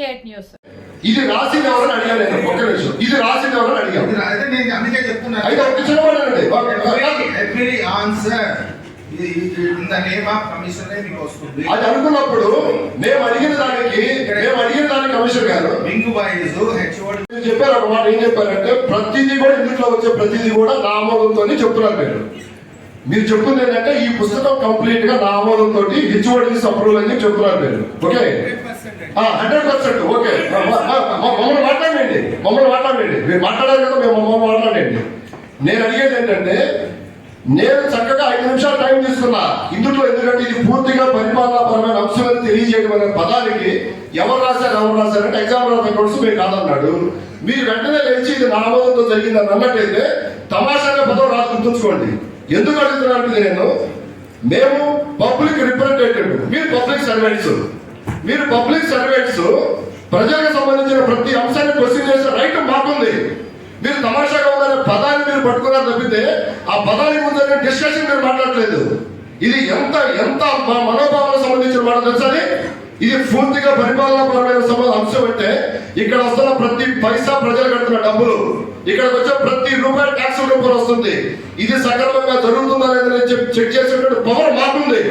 Fake news ఇది రాసింది ఎవరని అడిగాను నేను ఒక్క నిమిషం. ఇది రాసింది ఎవరని అడిగాను. అదే నేను అందుకే చెప్తున్నా. అయితే ఒక చిన్నవాడండి ఎవ్రీ ఆన్సర్ అది అనుకున్నప్పుడు మేము అడిగిన దానికి మేము అడిగిన దానికి కమిషనర్ గారు చెప్పారు ఒక మాట ఏం చెప్పారంటే ప్రతిదీ కూడా ఇందులో వచ్చే ప్రతిదీ కూడా నా ఆమోదంతో చెప్తున్నారు మీరు. మీరు చెప్తుంది ఏంటంటే ఈ పుస్తకం కంప్లీట్గా నా ఆమోదంతో హెచ్ఓడి అప్రూవల్ అని చెప్తున్నారు మీరు. ఓకే? హండ్రెడ్ పర్సెంట్ ఓకే మమ్మల్ని మాట్లాడండి మమ్మల్ని మాట్లాడండి మీరు మాట్లాడారు కదా మేము మమ్మల్ని మాట్లాడండి నేను అడిగేది ఏంటంటే నేను చక్కగా ఐదు నిమిషాలు టైం తీసుకున్నా. ఇందులో ఎందుకంటే ఇది పూర్తిగా పరిపాలనాపరమైన అంశమని తెలియజేయడం అనే పదానికి ఎవరు రాశారు ఎవరు రాశారంటే ఎగ్జామ్ ఆఫ్ అకౌంట్స్ మీరు కాదన్నాడు. మీరు వెంటనే లేచి ఇది నామోదంతో జరిగిందని అన్నట్టయితే తమాషాగా పదం రాసి గుర్తుంచుకోండి. ఎందుకు అడుగుతున్నాను నేను మేము పబ్లిక్ రిప్రజెంటేటివ్ మీరు పబ్లిక్ సర్వెంట్స్ మీరు పబ్లిక్ సర్వెంట్స్ ప్రజలకు సంబంధించిన ప్రతి అంశాన్ని క్వశ్చన్ చేసే రైట్ మాకుంది. మీరు తమాషాగా ఉందనే పదాన్ని మీరు పట్టుకున్నారు తప్పితే ఆ పదానికి ముందు డిస్కషన్ మీరు మాట్లాడలేదు. ఇది ఎంత ఎంత మా మనోభావాలకు సంబంధించిన మాట తెలుసని ఇది పూర్తిగా పరిపాలనాపరమైన సంబంధ అంశం అంటే ఇక్కడ వస్తున్న ప్రతి పైసా ప్రజలు కడుతున్న డబ్బులు. ఇక్కడికి వచ్చే ప్రతి రూపాయి ట్యాక్స్ రూపాయలు వస్తుంది. ఇది సక్రమంగా జరుగుతుందా లేదని చెక్ చేసేటువంటి పవర్ మాకుంది.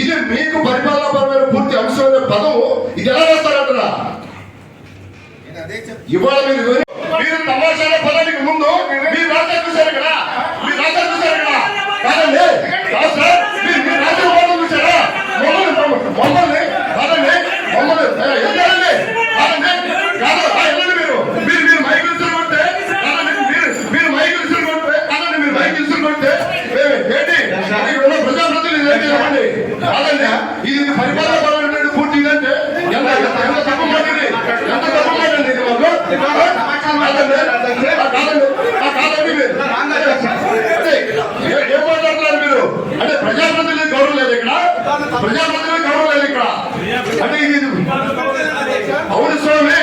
ఇది మీకు పరిపాలనాపరమైన పూర్తి అంశం అనే పదం ఇది ఎలా వేస్తారంటారా నేను అదే చెప్తున్నా ఇవాళ మీరు మీరు తమాషాల పదానికి ముందు మీరు రాశారు చూశారు కదా? మీరు రాశారు చూశారు కదా? కాదండి. మీరు మీరు రాసిన పదం చూశారా? మమ్మల్ని మమ్మల్ని కాదండి మమ్మల్ని ఏ, చేయాలండి? కాదండి కాదు వెళ్ళండి మీరు? మీరు మీరు మైక్ కొడితే కాదండి మీరు మీరు మైక్ కొడితే కాదండి మీరు మైక్ ఏంటి? ప్రజాప్రతినిధులు ఏంటి చెప్పండి కాదండి ఇది పరిపాలన పూర్తి ఇదంటే ఎంత తప్పు మాట్లాడి ఎంత తప్పు ఆ, కాలంలో ఆ, కాలంలో మీరు అంటే ఏ- ఏం మాట్లాడుతున్నారు మీరు అంటే ప్రజాప్రతినిధి గౌరవం లేదు ఇక్కడ ప్రజాప్రతినిధి గౌరవం లేదు ఇక్కడ అంటే ఇది అవును స్వామి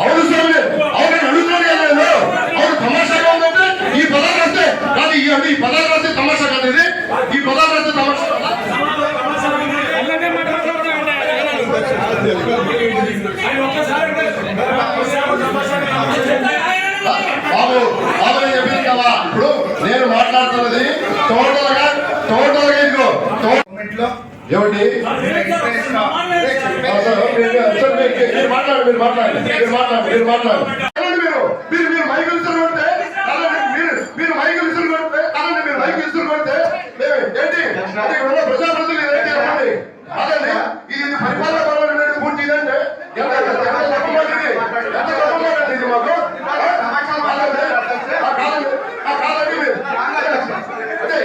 అవును స్వామి అవును నేను అడుగుతున్నాను కదా నేను అవును తమాషాగా ఉందంటే ఈ పదాలు రాస్తే కాదు ఈ అంటే ఈ పదాలు రాస్తే తమాషా కాదు ఇది ఈ పదాలు రాస్తే తమాషా కాదా? బాబు బాబు నేను చెప్పింది కదా ఇప్పుడు నేను మాట్లాడుతున్నది టోటల్గా టోటల్గా ఇదిగో టో- మూమెంట్లో ఏమండి మీరు- సార్, మీరు- మాట్లాడండి మీరు మాట్లాడండి మీరు మాట్లాడండి మీరు మీరు మీరు మైక్ మీరు మీరు మైక్ మీరు మైక్ కొడితే ఏ, ఏంటి ప్రజాప్రతినిధులు ఏంటి కాదండి ఇది ఇది పరిపాలన పరమైన పూర్తి ఇదంటే ఎంత ఎంత ఎంత తప్పు మాట ఇది ఎంత తప్పు మాట అండి ఇది మాకు ఆ, కాదండి ఆ, కాదండి ఆ, కాదండి మీరు అంటే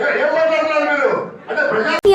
ఏ- ఏం మాట్లాడుతున్నారు మీరు అంటే ప్రజా ఈ